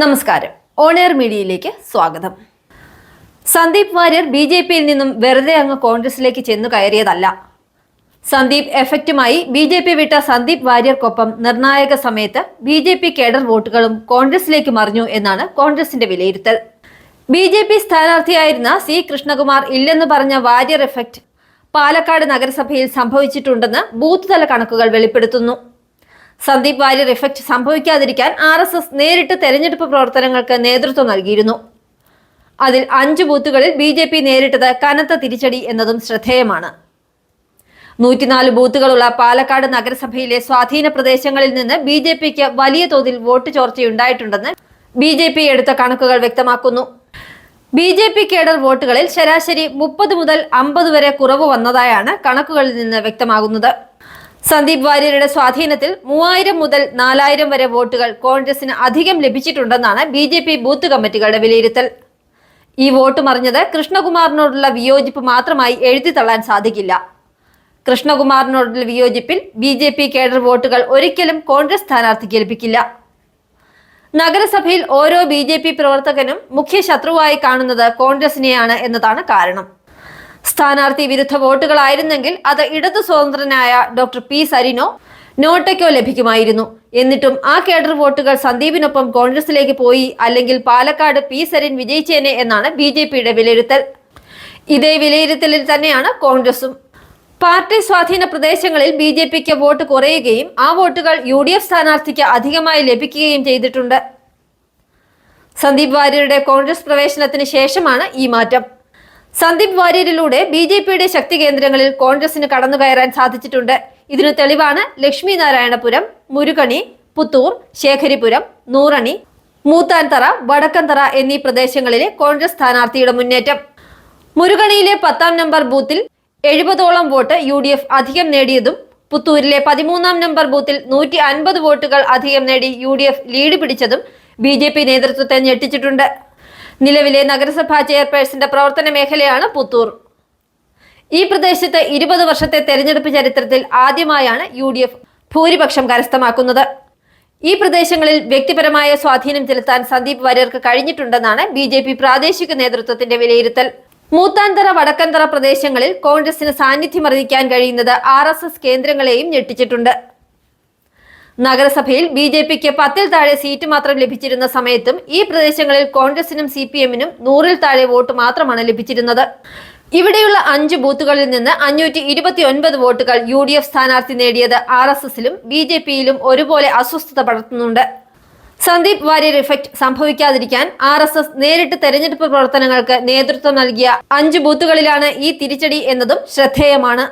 നമസ്കാരം. ഓണെയർ മീഡിയയിലേക്ക് സ്വാഗതം. സന്ദീപ് വാര്യർ ബി ജെ പിയിൽ നിന്നും വെറുതെ അങ്ങ് കോൺഗ്രസിലേക്ക് ചെന്നു കയറിയതല്ല. സന്ദീപ് എഫക്റ്റുമായി ബി ജെ പി വിട്ട സന്ദീപ് വാര്യർക്കൊപ്പം നിർണായക സമയത്ത് ബി ജെ പി കേഡർ വോട്ടുകളും കോൺഗ്രസിലേക്ക് മറിഞ്ഞു എന്നാണ് കോൺഗ്രസിന്റെ വിലയിരുത്തൽ. ബി ജെ പി സ്ഥാനാർത്ഥിയായിരുന്ന സി കൃഷ്ണകുമാർ ഇല്ലെന്ന് പറഞ്ഞ വാര്യർ എഫക്റ്റ് പാലക്കാട് നഗരസഭയിൽ സംഭവിച്ചിട്ടുണ്ടെന്ന് ബൂത്ത് തല കണക്കുകൾ വെളിപ്പെടുത്തുന്നു. സന്ദീപ് വാര്യർ ഇഫക്റ്റ് സംഭവിക്കാതിരിക്കാൻ ആർ എസ് എസ് നേരിട്ട് തെരഞ്ഞെടുപ്പ് പ്രവർത്തനങ്ങൾക്ക് നേതൃത്വം നൽകിയിരുന്നു. അതിൽ അഞ്ച് ബൂത്തുകളിൽ ബി ജെ പി നേരിട്ടത് കനത്ത തിരിച്ചടി എന്നതും ശ്രദ്ധേയമാണ്. നൂറ്റിനാല് ബൂത്തുകളുള്ള പാലക്കാട് നഗരസഭയിലെ സ്വാധീന പ്രദേശങ്ങളിൽ നിന്ന് ബി ജെ പിക്ക് വലിയ തോതിൽ വോട്ട് ചോർച്ചയുണ്ടായിട്ടുണ്ടെന്ന് ബി ജെ പി എടുത്ത കണക്കുകൾ വ്യക്തമാക്കുന്നു. ബി ജെ പി കേഡർ വോട്ടുകളിൽ ശരാശരി മുപ്പത് മുതൽ അമ്പത് വരെ കുറവ് വന്നതായാണ് കണക്കുകളിൽ നിന്ന് വ്യക്തമാകുന്നത്. സന്ദീപ് വാര്യരുടെ സ്വാധീനത്തിൽ മൂവായിരം മുതൽ നാലായിരം വരെ വോട്ടുകൾ കോൺഗ്രസിന് അധികം ലഭിച്ചിട്ടുണ്ടെന്നാണ് ബി ജെ പി ബൂത്ത് കമ്മിറ്റികളുടെ വിലയിരുത്തൽ. ഈ വോട്ട് മറിഞ്ഞത് കൃഷ്ണകുമാറിനോടുള്ള വിയോജിപ്പ് മാത്രമായി എഴുതി തള്ളാൻ സാധിക്കില്ല. കൃഷ്ണകുമാറിനോടുള്ള വിയോജിപ്പിൽ ബി ജെ പി കേഡർ വോട്ടുകൾ ഒരിക്കലും കോൺഗ്രസ് സ്ഥാനാർത്ഥിക്ക് ലഭിക്കില്ല. നഗരസഭയിൽ ഓരോ ബി പ്രവർത്തകനും മുഖ്യ ശത്രുവായി കാണുന്നത് കോൺഗ്രസിനെയാണ് എന്നതാണ് കാരണം. സ്ഥാനാർത്ഥി വിരുദ്ധ വോട്ടുകളായിരുന്നെങ്കിൽ അത് ഇടതു സ്വതന്ത്രനായ ഡോക്ടർ പി സരിനോ നോട്ടയ്ക്കോ ലഭിക്കുമായിരുന്നു. എന്നിട്ടും ആ കേഡർ വോട്ടുകൾ സന്ദീപിനൊപ്പം കോൺഗ്രസിലേക്ക് പോയി അല്ലെങ്കിൽ പാലക്കാട് പി സരിൻ വിജയിച്ചേനെ എന്നാണ് ബി ജെ പിയുടെ വിലയിരുത്തൽ. ഇതേ വിലയിരുത്തലിൽ തന്നെയാണ് കോൺഗ്രസും. പാർട്ടി സ്വാധീന പ്രദേശങ്ങളിൽ ബി ജെ പിക്ക് വോട്ട് കുറയുകയും ആ വോട്ടുകൾ യു ഡി എഫ് സ്ഥാനാർത്ഥിക്ക് അധികമായി ലഭിക്കുകയും ചെയ്തിട്ടുണ്ട്. സന്ദീപ് വാര്യരുടെ കോൺഗ്രസ് പ്രവേശനത്തിന് ശേഷമാണ് ഈ മാറ്റം. സന്ദീപ് വാര്യരിലൂടെ ബി ജെ പിയുടെ ശക്തി കേന്ദ്രങ്ങളിൽ കോൺഗ്രസിന് കടന്നുകയറാൻ സാധിച്ചിട്ടുണ്ട്. ഇതിനു തെളിവാണ് ലക്ഷ്മി നാരായണപുരം മുരുകണി പുത്തൂർ ശേഖരിപുരം നൂറണി മൂത്താൻതറ വടക്കന്തറ എന്നീ പ്രദേശങ്ങളിലെ കോൺഗ്രസ് സ്ഥാനാർത്ഥിയുടെ മുന്നേറ്റം. മുരുകണിയിലെ പത്താം നമ്പർ ബൂത്തിൽ എഴുപതോളം വോട്ട് യു ഡി എഫ് അധികം നേടിയതും പുത്തൂരിലെ പതിമൂന്നാം നമ്പർ ബൂത്തിൽ നൂറ്റി അൻപത് വോട്ടുകൾ അധികം നേടി യു ഡി എഫ് ലീഡ് പിടിച്ചതും ബി ജെ പി നേതൃത്വത്തെ ഞെട്ടിച്ചിട്ടുണ്ട്. നിലവിലെ നഗരസഭാ ചെയർപേഴ്സന്റെ പ്രവർത്തന മേഖലയാണ് പുത്തൂർ. ഈ പ്രദേശത്ത് ഇരുപത് വർഷത്തെ തെരഞ്ഞെടുപ്പ് ചരിത്രത്തിൽ ആദ്യമായാണ് യു ഡി എഫ് ഭൂരിപക്ഷം കരസ്ഥമാക്കുന്നത്. ഈ പ്രദേശങ്ങളിൽ വ്യക്തിപരമായ സ്വാധീനം ചെലുത്താൻ സന്ദീപ് വാര്യർക്ക് കഴിഞ്ഞിട്ടുണ്ടെന്നാണ് ബി ജെ പി പ്രാദേശിക നേതൃത്വത്തിന്റെ വിലയിരുത്തൽ. മൂത്താന്തറ വടക്കൻതറ പ്രദേശങ്ങളിൽ കോൺഗ്രസിന് സാന്നിധ്യം അറിയിക്കാൻ കഴിയുന്നത് ആർ കേന്ദ്രങ്ങളെയും ഞെട്ടിച്ചിട്ടുണ്ട്. നഗരസഭയിൽ ബി ജെ പിക്ക് പത്തിൽ താഴെ സീറ്റ് മാത്രം ലഭിച്ചിരുന്ന സമയത്തും ഈ പ്രദേശങ്ങളിൽ കോൺഗ്രസിനും സി പി എമ്മിനും നൂറിൽ താഴെ വോട്ട് മാത്രമാണ് ലഭിച്ചിരുന്നത്. ഇവിടെയുള്ള അഞ്ച് ബൂത്തുകളിൽ നിന്ന് അഞ്ഞൂറ്റി ഇരുപത്തി ഒൻപത് വോട്ടുകൾ യു ഡി എഫ് സ്ഥാനാർത്ഥി നേടിയത് ആർ എസ് എസിലും ബി ജെ പിയിലും ഒരുപോലെ അസ്വസ്ഥത പടർത്തുന്നുണ്ട്. സന്ദീപ് വാര്യർ ഇഫക്റ്റ് സംഭവിക്കാതിരിക്കാൻ ആർ എസ് എസ് നേരിട്ട് തെരഞ്ഞെടുപ്പ് പ്രവർത്തനങ്ങൾക്ക് നേതൃത്വം നൽകിയ അഞ്ച് ബൂത്തുകളിലാണ് ഈ തിരിച്ചടി എന്നതും ശ്രദ്ധേയമാണ്.